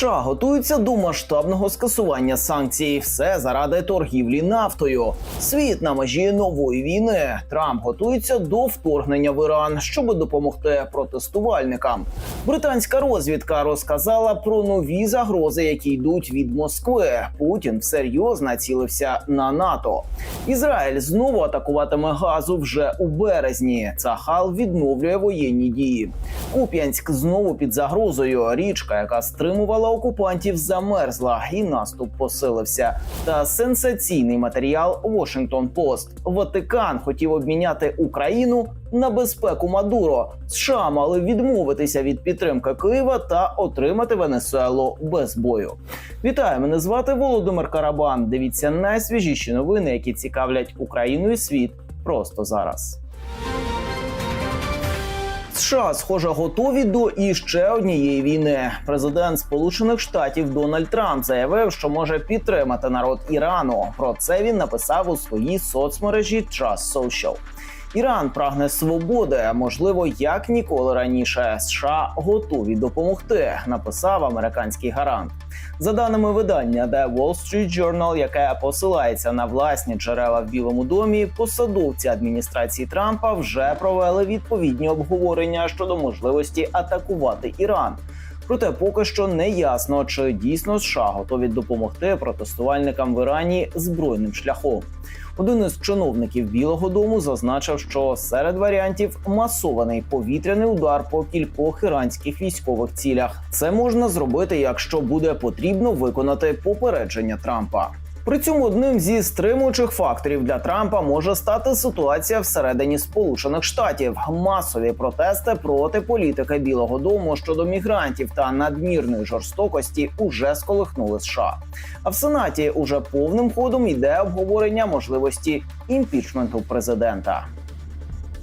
США готуються до масштабного скасування санкцій. Все заради торгівлі нафтою. Світ на межі нової війни. Трамп готується до вторгнення в Іран, щоб допомогти протестувальникам. Британська розвідка розказала про нові загрози, які йдуть від Москви. Путін всерйоз націлився на НАТО. Ізраїль знову атакуватиме газу вже у березні. Цахал відновлює воєнні дії. Куп'янськ знову під загрозою. Річка, яка стримувала окупантів, замерзла, і наступ посилився. Та сенсаційний матеріал Washington Post. Ватикан хотів обміняти Україну на безпеку Мадуро. США мали відмовитися від підтримки Києва та отримати Венесуелу без бою. Вітаю, мене звати Володимир Карабан. Дивіться найсвіжіші новини, які цікавлять Україну і світ просто зараз. США, схоже, готові до іще однієї війни. Президент Сполучених Штатів Дональд Трамп заявив, що може підтримати народ Ірану. Про це він написав у своїй соцмережі Trust Social. Іран прагне свободи, можливо, як ніколи раніше. США готові допомогти. Написав американський гарант. За даними видання The Wall Street Journal, яке посилається на власні джерела в Білому домі, посадовці адміністрації Трампа вже провели відповідні обговорення щодо можливості атакувати Іран. Проте поки що не ясно, чи дійсно США готові допомогти протестувальникам в Ірані збройним шляхом. Один із чиновників Білого Дому зазначив, що серед варіантів масований повітряний удар по кількох іранських військових цілях. Це можна зробити, якщо буде потрібно виконати попередження Трампа. При цьому одним зі стримуючих факторів для Трампа може стати ситуація всередині Сполучених Штатів, масові протести проти політики Білого Дому щодо мігрантів та надмірної жорстокості уже сколихнули США. А в Сенаті уже повним ходом йде обговорення можливості імпічменту президента.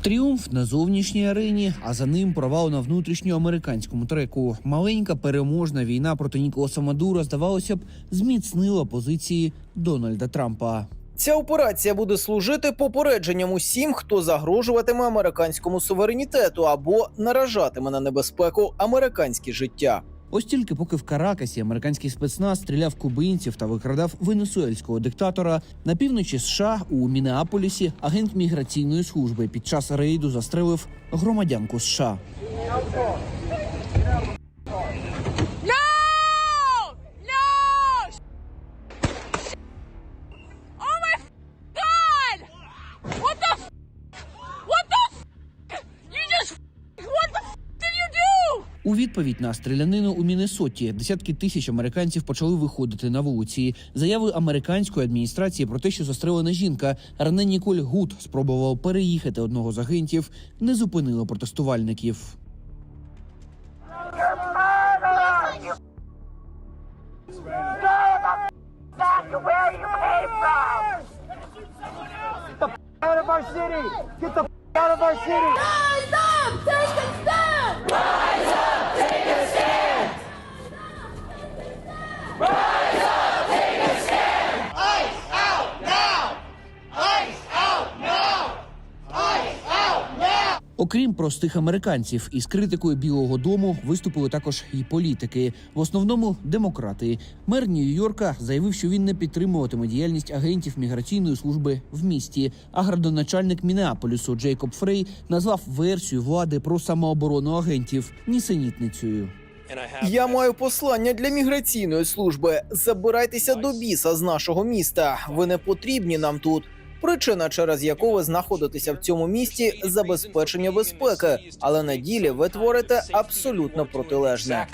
Тріумф на зовнішній арені, а за ним провал на внутрішньоамериканському треку. Маленька переможна війна проти Ніколаса Мадура, здавалося б, зміцнила позиції Дональда Трампа. Ця операція буде служити попередженням усім, хто загрожуватиме американському суверенітету або наражатиме на небезпеку американське життя. Ось тільки поки в Каракасі американський спецназ стріляв кубинців та викрадав венесуельського диктатора на півночі США у Мінеаполісі агент міграційної служби під час рейду застрелив громадянку США. У відповідь на стрілянину у Міннесоті десятки тисяч американців почали виходити на вулиці. Заяви американської адміністрації про те, що застрелена жінка Рене Ніколь Гуд спробував переїхати одного з агентів, не зупинило протестувальників. Get the out of our city. Rise up! Take a stand! Окрім простих американців, із критикою Білого Дому виступили також і політики, в основному демократи. Мер Нью-Йорка заявив, що він не підтримуватиме діяльність агентів міграційної служби в місті. А градоначальник Мінеаполісу Джейкоб Фрей назвав версію влади про самооборону агентів нісенітницею. Я маю послання для міграційної служби. Забирайтеся до біса з нашого міста. Ви не потрібні нам тут. Причина, через яку ви знаходитеся в цьому місті, забезпечення безпеки, але на ділі ви творите абсолютно протилежне.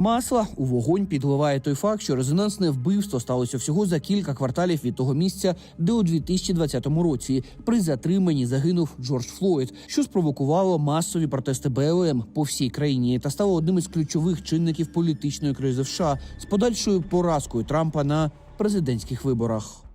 Масла у вогонь підливає той факт, що резонансне вбивство сталося всього за кілька кварталів від того місця, де у 2020 році при затриманні загинув Джордж Флойд, що спровокувало масові протести БЛМ по всій країні та стало одним із ключових чинників політичної кризи в США з подальшою поразкою Трампа на президентських виборах.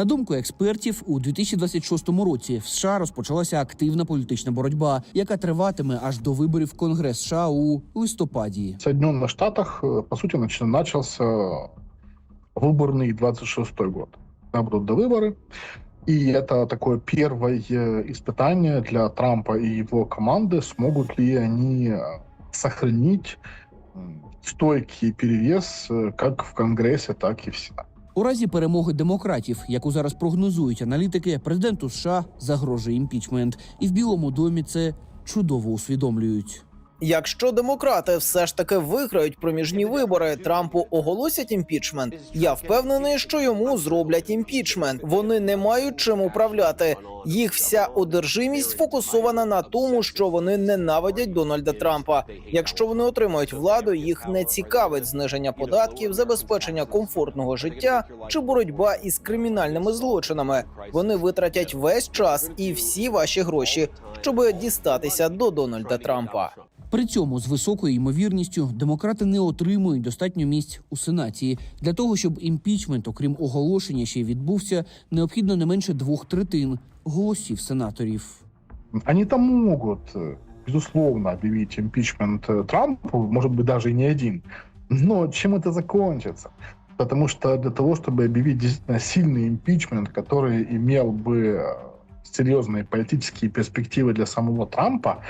На думку експертів, у 2026 році в США розпочалася активна політична боротьба, яка триватиме аж до виборів в Конгрес США у листопаді. В Соединенных Штатах, э, по сути, нач- начался выборный 26 год. Когда будут довыборы. И это такое первое э, испытание для Трампа и его команды, смогут ли они э, сохранить м, стойкий перевес э, как в Конгрессе, так и в Сенате. У разі перемоги демократів, яку зараз прогнозують аналітики, президенту США загрожує імпічмент, і в Білому домі це чудово усвідомлюють. Якщо демократи все ж таки виграють проміжні вибори, Трампу оголосять імпічмент. Я впевнений, що йому зроблять імпічмент. Вони не мають чим управляти. Їх вся одержимість фокусована на тому, що вони ненавидять Дональда Трампа. Якщо вони отримають владу, їх не цікавить зниження податків, забезпечення комфортного життя чи боротьба із кримінальними злочинами. Вони витратять весь час і всі ваші гроші, щоб дістатися до Дональда Трампа. При цьому з високою ймовірністю демократи не отримують достатньо місць у сенаті. Для того щоб імпічмент, окрім оголошення, ще й відбувся, необхідно не менше двох третин голосів сенаторів. Они там могут, э, безусловно, объявить импичмент э, Трампу, может быть, даже и не один. Но чем это закончится? Потому что для того, чтобы объявить действительно сильный импичмент, который имел бы э, серьезные политические перспективы для самого Трампа,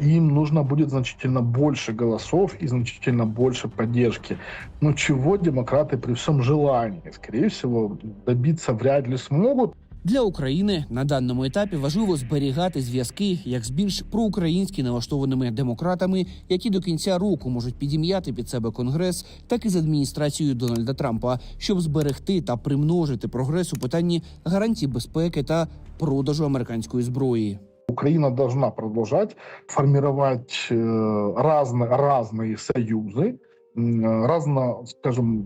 им нужно будет значительно больше голосов и значительно больше поддержки. Но чего демократы при всем желании, скорее всего, добиться вряд ли смогут. Для України на даному етапі важливо зберігати зв'язки як з більш проукраїнськи налаштованими демократами, які до кінця року можуть підім'яти під себе конгрес, так і з адміністрацією Дональда Трампа, щоб зберегти та примножити прогрес у питанні гарантій безпеки та продажу американської зброї. Украина должна продолжать формировать э, разно, разные союзы, м, разно, скажем,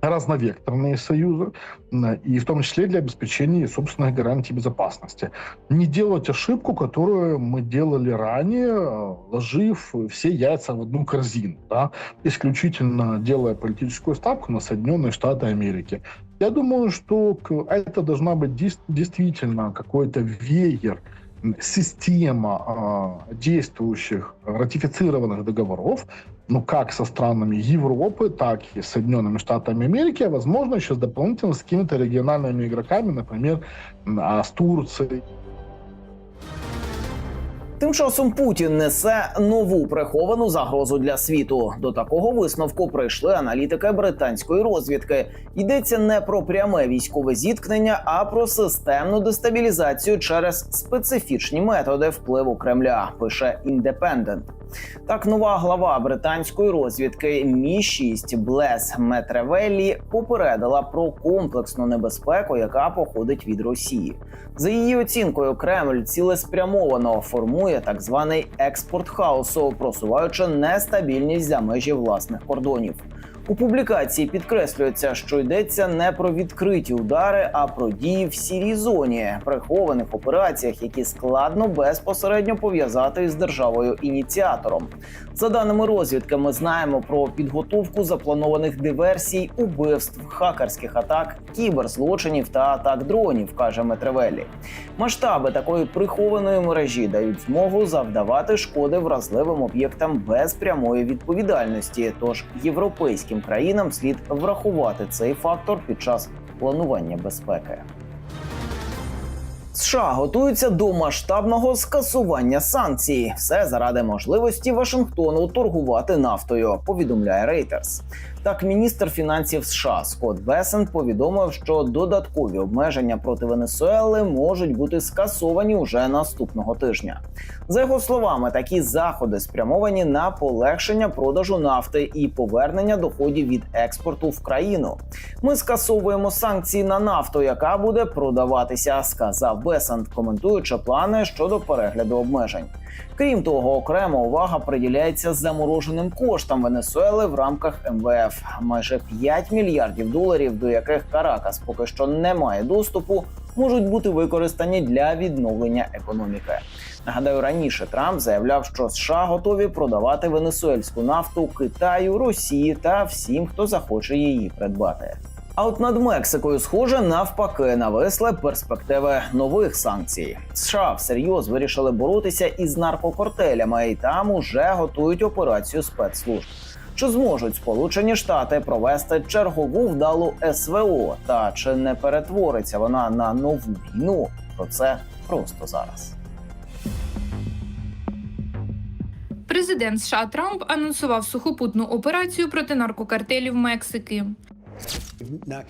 разновекторные союзы, м, и в том числе для обеспечения собственных гарантий безопасности. Не делать ошибку, которую мы делали ранее, э, ложив все яйца в одну корзину, да, исключительно делая политическую ставку на Соединенные Штаты Америки. Я думаю, что это должна быть действительно какой-то веер, система а, действующих ратифицированных договоров, ну как со странами Европы, так и с Соединенными Штатами Америки, а возможно еще с дополнительно с какими-то региональными игроками, например, м, а, с Турцией. Тим часом Путін несе нову приховану загрозу для світу. До такого висновку прийшли аналітики британської розвідки. Йдеться не про пряме військове зіткнення, а про системну дестабілізацію через специфічні методи впливу Кремля. Пише Індепендент. Так, нова глава британської розвідки Мі 6 Блес Метревеллі попередила про комплексну небезпеку, яка походить від Росії. За її оцінкою, Кремль цілеспрямовано формує так званий експорт хаосу, просуваючи нестабільність за межі власних кордонів. У публікації підкреслюється, що йдеться не про відкриті удари, а про дії в сірій зоні, прихованих операціях, які складно безпосередньо пов'язати із державою ініціатором. За даними розвідки, ми знаємо про підготовку запланованих диверсій, убивств, хакерських атак, кіберзлочинів та атак дронів, каже Метревеллі. Масштаби такої прихованої мережі дають змогу завдавати шкоди вразливим об'єктам без прямої відповідальності. Тож європейським країнам слід врахувати цей фактор під час планування безпеки. США готуються до масштабного скасування санкцій. Все заради можливості Вашингтону торгувати нафтою. Повідомляє Reuters. Так, міністр фінансів США Скотт Бесент повідомив, що додаткові обмеження проти Венесуели можуть бути скасовані уже наступного тижня. За його словами, такі заходи спрямовані на полегшення продажу нафти і повернення доходів від експорту в країну. Ми скасовуємо санкції на нафту, яка буде продаватися, сказав Бесант, коментуючи плани щодо перегляду обмежень. Крім того, окрема увага приділяється замороженим коштам Венесуели в рамках МВФ. Майже 5 мільярдів доларів, до яких Каракас поки що не має доступу, можуть бути використані для відновлення економіки. Нагадаю, раніше Трамп заявляв, що США готові продавати венесуельську нафту Китаю, Росії та всім, хто захоче її придбати. А от над Мексикою, схоже, навпаки, нависли перспективи нових санкцій. США всерйоз вирішили боротися із наркокартелями, і там уже готують операцію спецслужб. Чи зможуть Сполучені Штати провести чергову вдалу СВО? Та чи не перетвориться вона на нову війну? Про це просто зараз. Президент США Трамп анонсував сухопутну операцію проти наркокартелів Мексики.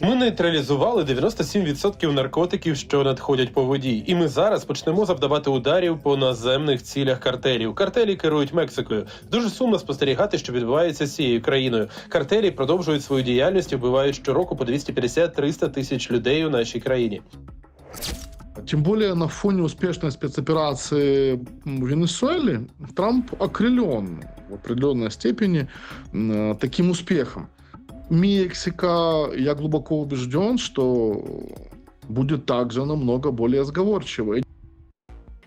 Ми нейтралізували 97% наркотиків, що надходять по воді, і ми зараз почнемо завдавати ударів по наземних цілях картелів. Картелі керують Мексикою. Дуже сумно спостерігати, що відбувається з цією країною. Картелі продовжують свою діяльність, і вбивають щороку по 250-300 тисяч людей у нашій країні. Тем более на фоне успешной спецоперации в Венесуэле Трамп окрылен в определенной степени таким успехом. Мексика, я глубоко убежден, что будет также намного более сговорчивой.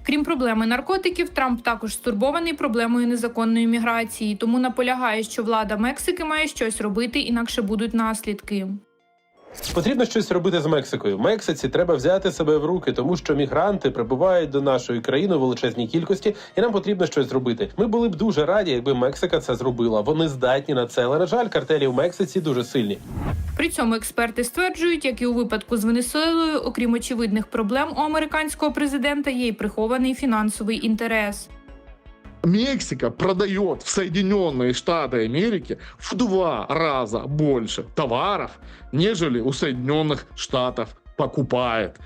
Крім проблеми наркотиків, Трамп також стурбований проблемою незаконної міграції, тому наполягає, що влада Мексики має щось робити, інакше будуть наслідки. Потрібно щось робити з Мексикою. Мексиці треба взяти себе в руки, тому що мігранти прибувають до нашої країни у величезній кількості, і нам потрібно щось зробити. Ми були б дуже раді, якби Мексика це зробила. Вони здатні на це, але на жаль, картелі в Мексиці дуже сильні. При цьому експерти стверджують, як і у випадку з Венесуелою, окрім очевидних проблем у американського президента є й прихований фінансовий інтерес. Мексика продает в Соединенные Штаты Америки в два раза больше товаров, нежели у Соединенных Штатов покупает.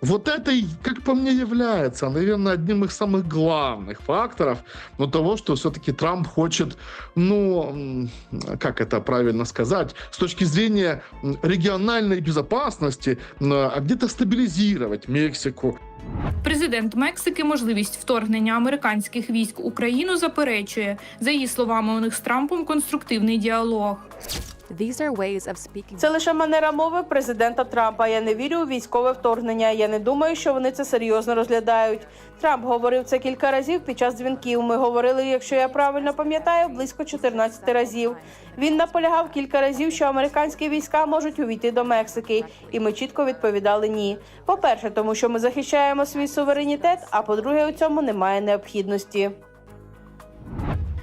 Вот это, и, как по мне, является, наверное, одним из самых главных факторов но того, что все-таки Трамп хочет, ну, м, как это правильно сказать, с точки зрения м, региональной безопасности, м, а где-то стабилизировать Мексику, Президент Мексики можливість вторгнення американських військ в Україну заперечує. За її словами, у них з Трампом конструктивний діалог. Це лише манера мови президента Трампа. Я не вірю у військове вторгнення. Я не думаю, що вони це серйозно розглядають. Трамп говорив це кілька разів під час дзвінків. Ми говорили, якщо я правильно пам'ятаю, близько 14 разів. Він наполягав кілька разів, що американські війська можуть увійти до Мексики, і ми чітко відповідали ні. По-перше, тому що ми захищаємо свій суверенітет. А по-друге, у цьому немає необхідності.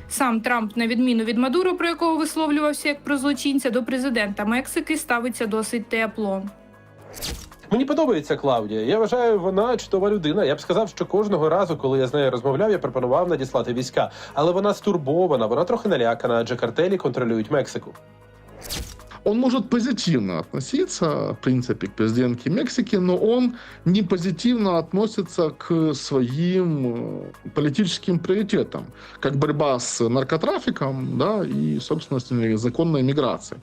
Сам Трамп, на відміну від Мадуро, про якого висловлювався як про злочинця, до президента Мексики ставиться досить тепло. Мені подобається Клаудія. Я вважаю, вона чудова людина. Я б сказав, що кожного разу, коли я з нею розмовляв, я пропонував надіслати війська. Але вона стурбована, вона трохи налякана, адже картелі контролюють Мексику. Он может позитивно относиться, в принципе, к президентке Мексики, но он не позитивно относится к своим э, политическим приоритетам, как борьба с наркотрафиком, да, и, собственно, незаконной миграцией.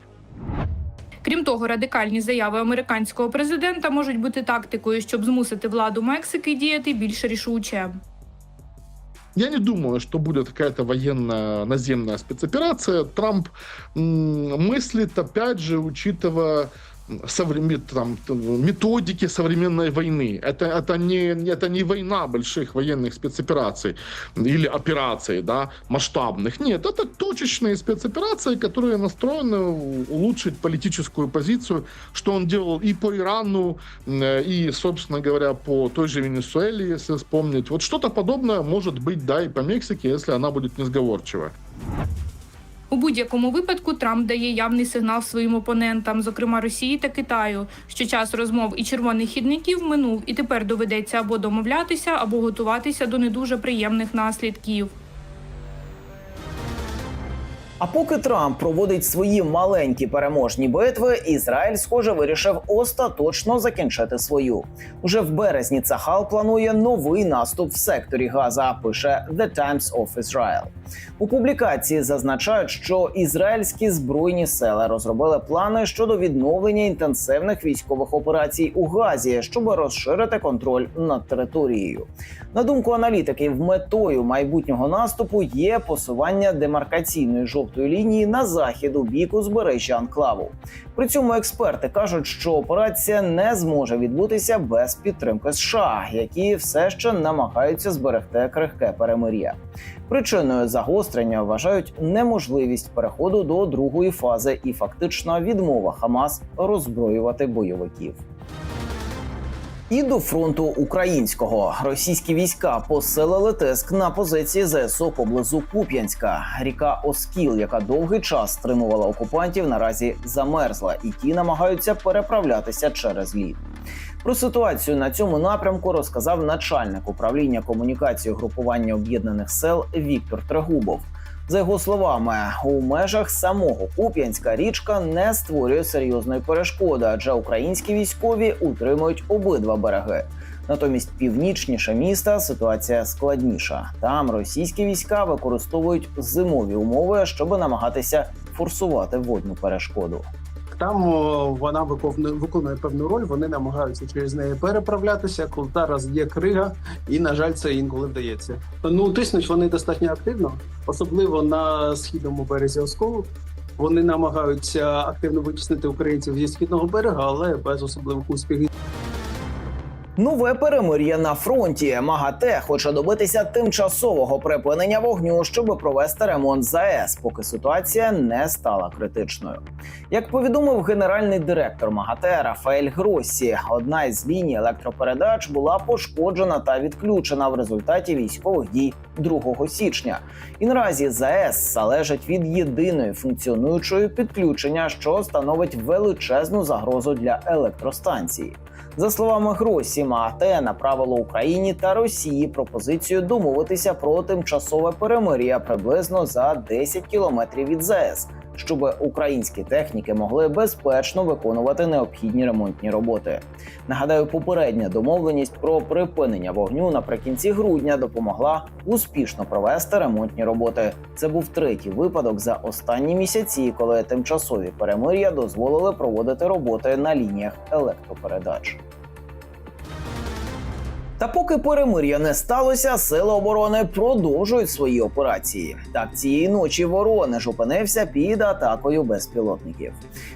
Крім того, радикальні заяви американського президента можуть бути тактикою, щоб змусити владу Мексики діяти більш рішуче. Я не думаю, что будет какая-то военная наземная спецоперация. Трамп мыслит, опять же, учитывая современ- там, методики современной войны. Это, это, не, это не война больших военных спецопераций или операций да, масштабных. Нет, это точечные спецоперации, которые настроены улучшить политическую позицию, что он делал и по Ирану, э, и, собственно говоря, по той же Венесуэле, если вспомнить. Вот что-то подобное может быть, да, и по Мексике, если она будет несговорчивая. У будь-якому випадку Трамп дає явний сигнал своїм опонентам, зокрема Росії та Китаю, що час розмов і червоних хідників минув, і тепер доведеться або домовлятися, або готуватися до не дуже приємних наслідків. А поки Трамп проводить свої маленькі переможні битви, Ізраїль, схоже, вирішив остаточно закінчити свою. Уже в березні Цахал планує новий наступ в секторі Газа. Пише The Times of Israel. У публікації зазначають, що ізраїльські збройні сили розробили плани щодо відновлення інтенсивних військових операцій у Газі, щоб розширити контроль над територією. На думку аналітиків, метою майбутнього наступу є посування демаркаційної жовтої лінії на захід у бік узбережжя анклаву. При цьому експерти кажуть, що операція не зможе відбутися без підтримки США, які все ще намагаються зберегти крихке перемир'я. Причиною загострення вважають неможливість переходу до другої фази і фактична відмова Хамас роззброювати бойовиків. І до фронту українського російські війська посилили тиск на позиції ЗСУ поблизу Куп'янська. Ріка Оскіл, яка довгий час стримувала окупантів, наразі замерзла, і ті намагаються переправлятися через лід. Про ситуацію на цьому напрямку розказав начальник управління комунікації групування об'єднаних сил Віктор Трегубов. За його словами, у межах самого Куп'янська річка не створює серйозної перешкоди, адже українські військові утримують обидва береги. Натомість північніше міста ситуація складніша. Там російські війська використовують зимові умови, щоб намагатися форсувати водну перешкоду. Там вона виконує, виконує певну роль. Вони намагаються через неї переправлятися. Коли зараз є крига, і на жаль, це інколи вдається. Ну тиснуть вони достатньо активно, особливо на східному березі Осколу. Вони намагаються активно витіснити українців зі східного берега, але без особливих успіхів. Нове перемир'я на фронті. МАГАТЕ хоче добитися тимчасового припинення вогню, щоб провести ремонт ЗАЕС, поки ситуація не стала критичною. Як повідомив генеральний директор МАГАТЕ Рафаель Гроссі, одна із ліній електропередач була пошкоджена та відключена в результаті військових дій 2 січня. І наразі ЗАЕС залежить від єдиної функціонуючої підключення, що становить величезну загрозу для електростанції. За словами Гросі, МАГАТЕ направило Україні та Росії пропозицію домовитися про тимчасове перемир'я приблизно за 10 кілометрів від ЗАЕС, щоб українські техніки могли безпечно виконувати необхідні ремонтні роботи. Нагадаю, попередня домовленість про припинення вогню наприкінці грудня допомогла успішно провести ремонтні роботи. Це був третій випадок за останні місяці, коли тимчасові перемир'я дозволили проводити роботи на лініях електропередач. Та поки перемир'я не сталося, сили оборони продовжують свої операції. Так цієї ночі Воронеж опинився під атакою безпілотників.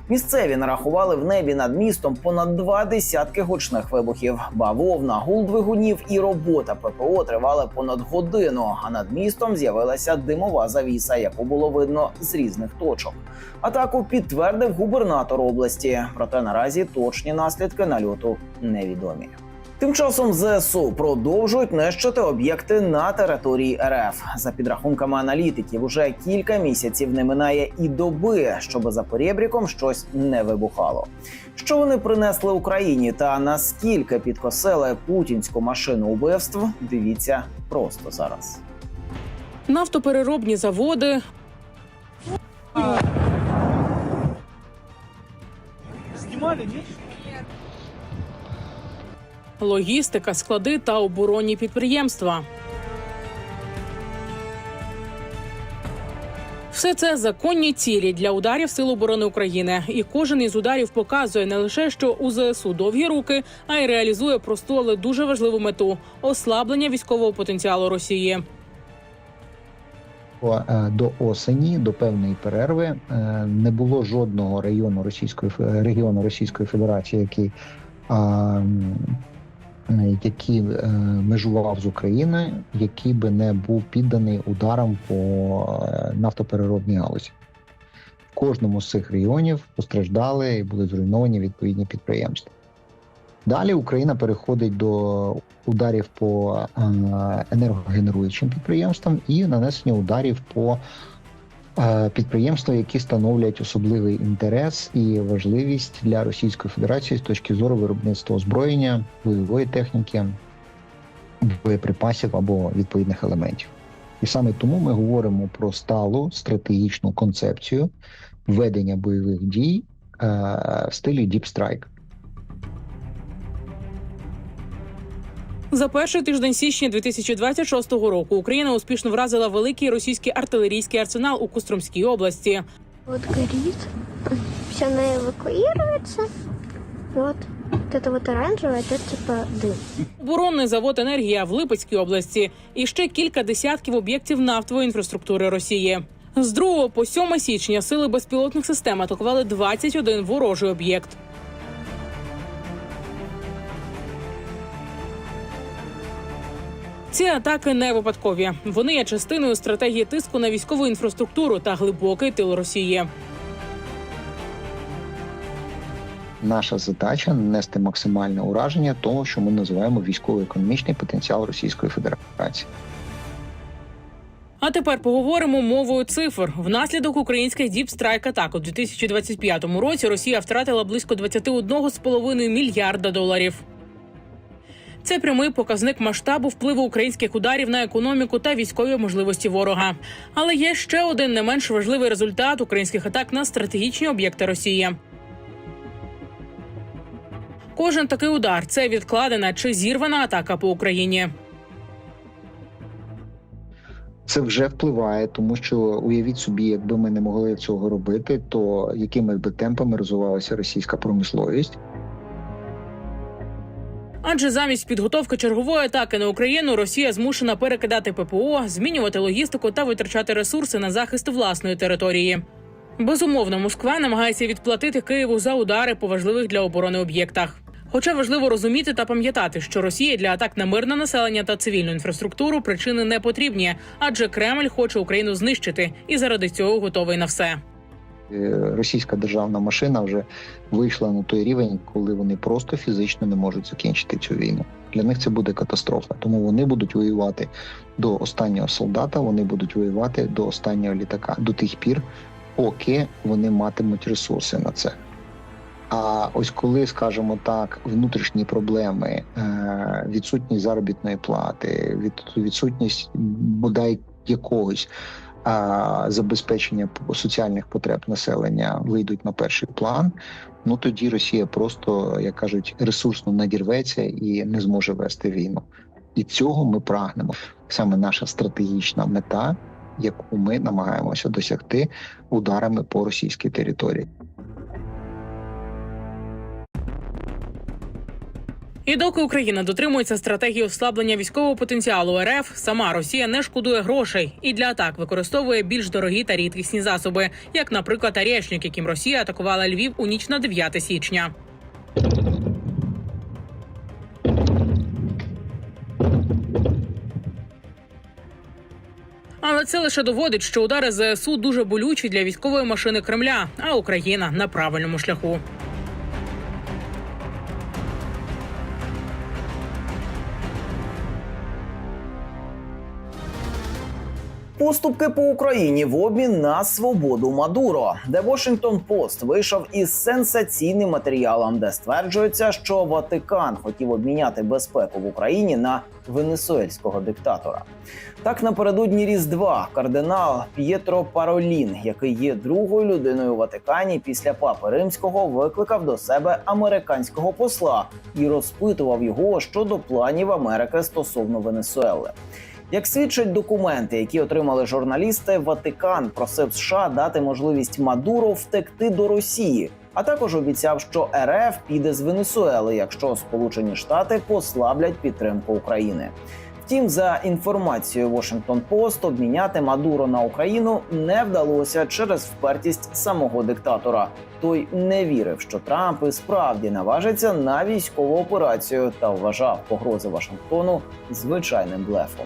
Місцеві нарахували в небі над містом понад два десятки гучних вибухів. Бавовна, гул двигунів і робота ППО тривали понад годину. А над містом з'явилася димова завіса, яку було видно з різних точок. Атаку підтвердив губернатор області. Проте наразі точні наслідки нальоту невідомі. Тим часом ЗСУ продовжують нищити об'єкти на території РФ. За підрахунками аналітиків, уже кілька місяців не минає і доби, щоб за порєбріком щось не вибухало. Що вони принесли Україні та наскільки підкосили путінську машину убивств? Дивіться просто зараз. Нафтопереробні заводи, логістика, склади та оборонні підприємства. Все це законні цілі для ударів Сил оборони України. І кожен із ударів показує не лише, що у ЗСУ довгі руки, а й реалізує просту, але дуже важливу мету ослаблення військового потенціалу Росії. Е, до осені, до певної перерви, е, не було жодного району Російської регіону Російської Федерації, який, який е, межував з Україною, який би не був підданий ударам по е, нафтопереробній галузі. В кожному з цих регіонів постраждали і були зруйновані відповідні підприємства. Далі Україна переходить до ударів по е, енергогенеруючим підприємствам і нанесення ударів по е, підприємствам, які становлять особливий інтерес і важливість для Російської Федерації з точки зору виробництва озброєння, бойової техніки, боєприпасів або відповідних елементів. І саме тому ми говоримо про сталу стратегічну концепцію ведення бойових дій е, в стилі Deep За перший тиждень січня 2026 року Україна успішно вразила великий російський артилерійський арсенал у Костромській області. Вот горит, все она эвакуируется. Вот, вот это вот оранжевое, это типа дым. Оборонний завод енергія в Липецькій області і ще кілька десятків об'єктів нафтової інфраструктури Росії. З 2 по 7 січня сили безпілотних систем атакували 21 ворожий об'єкт. Ці атаки не випадкові. Вони є частиною стратегії тиску на військову інфраструктуру та глибокий тил Росії. Наша задача нанести максимальне ураження того, що ми називаємо військово-економічний потенціал Російської Федерації. А тепер поговоримо мовою цифр. Внаслідок українських діпстрайк атак у 2025 році Росія втратила близько 21,5 мільярда доларів. Це прямий показник масштабу впливу українських ударів на економіку та військові можливості ворога. Але є ще один не менш важливий результат українських атак на стратегічні об'єкти Росії. Кожен такий удар це відкладена чи зірвана атака по Україні. Це вже впливає, тому що уявіть собі, якби ми не могли цього робити, то якими би темпами розвивалася російська промисловість. Адже замість підготовки чергової атаки на Україну Росія змушена перекидати ППО, змінювати логістику та витрачати ресурси на захист власної території. Безумовно, Москва намагається відплатити Києву за удари по важливих для оборони об'єктах. Хоча важливо розуміти та пам'ятати, що Росія для атак на мирне населення та цивільну інфраструктуру причини не потрібні, адже Кремль хоче Україну знищити і заради цього готовий на все. Е, Російська державна машина вже вийшла на той рівень, коли вони просто фізично не можуть закінчити цю війну. Для них це буде катастрофа, тому вони будуть воювати до останнього солдата. Вони будуть воювати до останнього літака до тих пір, поки вони матимуть ресурси на це. А ось коли, скажімо так, внутрішні проблеми, е, відсутність заробітної плати, відсутність бодай якогось забезпечення соціальних потреб населення вийдуть на перший план, ну тоді Росія просто, як кажуть, ресурсно надірветься і не зможе вести війну. І цього ми прагнемо. Саме наша стратегічна мета, яку ми намагаємося досягти ударами по російській території. І доки Україна дотримується стратегії ослаблення військового потенціалу РФ, сама Росія не шкодує грошей і для атак використовує більш дорогі та рідкісні засоби, як, наприклад, Арєшнік, яким Росія атакувала Львів у ніч на 9 січня. Але це лише доводить, що удари ЗСУ дуже болючі для військової машини Кремля, а Україна на правильному шляху. Поступки по Україні в обмін на свободу Мадуро, де Washington Post вийшов із сенсаційним матеріалом, де стверджується, що Ватикан хотів обміняти безпеку в Україні на венесуельського диктатора. Так напередодні Різдва кардинал П'єтро Паролін, який є другою людиною у Ватикані після папи римського, викликав до себе американського посла і розпитував його щодо планів Америки стосовно Венесуели. Як свідчать документи, які отримали журналісти, Ватикан просив США дати можливість Мадуро втекти до Росії, а також обіцяв, що РФ піде з Венесуели, якщо Сполучені Штати послаблять підтримку України. Втім, за інформацією Washington Post, обміняти Мадуро на Україну не вдалося через впертість самого диктатора. Той не вірив, що Трамп і справді наважиться на військову операцію та вважав погрози Вашингтону звичайним блефом.